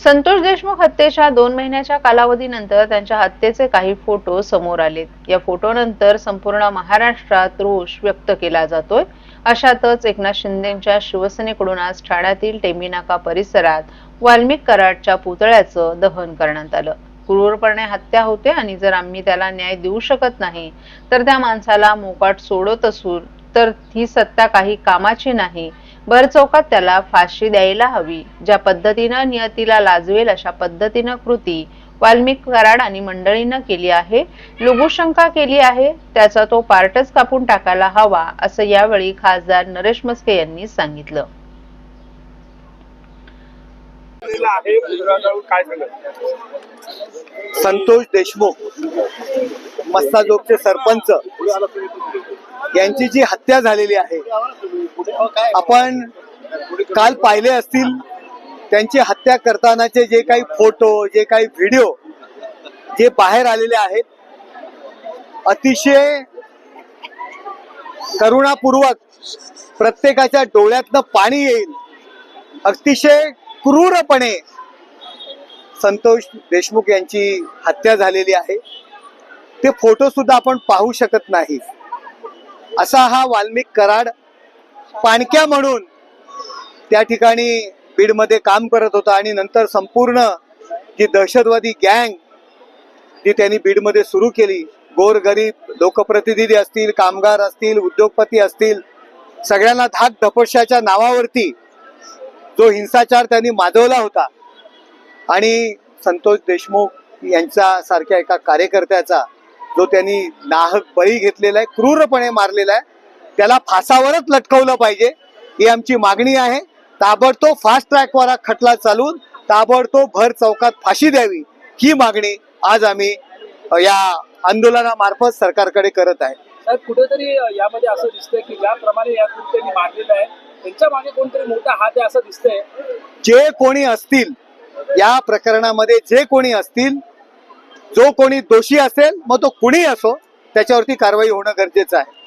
संतोष देशमुख हत्येच्या दोन महिन्याच्या कालावधीनंतर त्यांच्या हत्येचे काही फोटो समोर आलेत. या फोटोनंतर संपूर्ण महाराष्ट्रात रोष व्यक्त केला जातोय. अशातच एकनाथ शिंदेच्या शिवसेनेकडून आज ठाण्यातील टेंबीनाका परिसरात वाल्मिक कराडच्या पुतळ्याचं दहन करण्यात आलं. क्रूरपणे हत्या होते आणि जर आम्ही त्याला न्याय देऊ शकत नाही तर त्या माणसाला मोकाट सोडत असू तर ही सत्ता काही कामाची नाही बर चौकात त्याला फाशी द्यायला हवी. ज्या पद्धतीनं नियतीला लाजवेल अशा पद्धतीनं कृती वाल्मिक कराड आणि मंडळीनं केली आहे. लघुशंका केली आहे. त्याचा तो पार्टच कापून टाकायला हवा असं यावेळी खासदार नरेश मस्के यांनी सांगितलं. संतोष देशमुख मस्ताजोगचे सरपंच. यांची जी हत्या झालेली आहे आपण काल पाहिले असतील त्यांची हत्या करतानाचे जे काही फोटो जे काही व्हिडिओ जे बाहेर आलेले आहेत अतिशय करुणापूर्वक प्रत्येकाच्या डोळ्यातनं पाणी येईल. अतिशय क्रूरपणे संतोष देशमुख यांची हत्या झालेली आहे. ते फोटो सुद्धा आपण पाहू शकत नाही. असा हा वाल्मिक कराड पाणक्या म्हणून त्या ठिकाणी बीडमध्ये काम करत होता आणि नंतर संपूर्ण जी दहशतवादी गँग जी त्यांनी बीडमध्ये सुरू केली गोरगरीब लोकप्रतिनिधी असतील कामगार असतील उद्योगपती असतील सगळ्यांना धाक धपशाच्या नावावरती जो हिंसाचार त्यांनी माजवला होता आणि संतोष देशमुख यांच्या सारख्या एका कार्यकर्त्याचा जो त्यांनी नाहक बळी घेतलेला आहे क्रूरपणे मारलेला आहे त्याला फासावरच लटकवलं पाहिजे ही आमची मागणी आहे. ताबडतोब फास्ट ट्रॅकवर हा खटला चालून ताबडतोब भर चौकात फाशी द्यावी ही मागणी आज आम्ही या आंदोलनामार्फत सरकारकडे करत आहे. कुठेतरी यामध्ये असं दिसतंय की ज्याप्रमाणे या कृत्याने मारलेलं आहे त्यांच्या मागे कोणतरी मोठा हात आहे असं दिसतंय. जे कोणी असतील या प्रकरणामध्ये जे कोणी असतील जो कोणी दोषी असेल मग तो कुणी असो त्याच्यावरती कारवाई होणं गरजेचं आहे.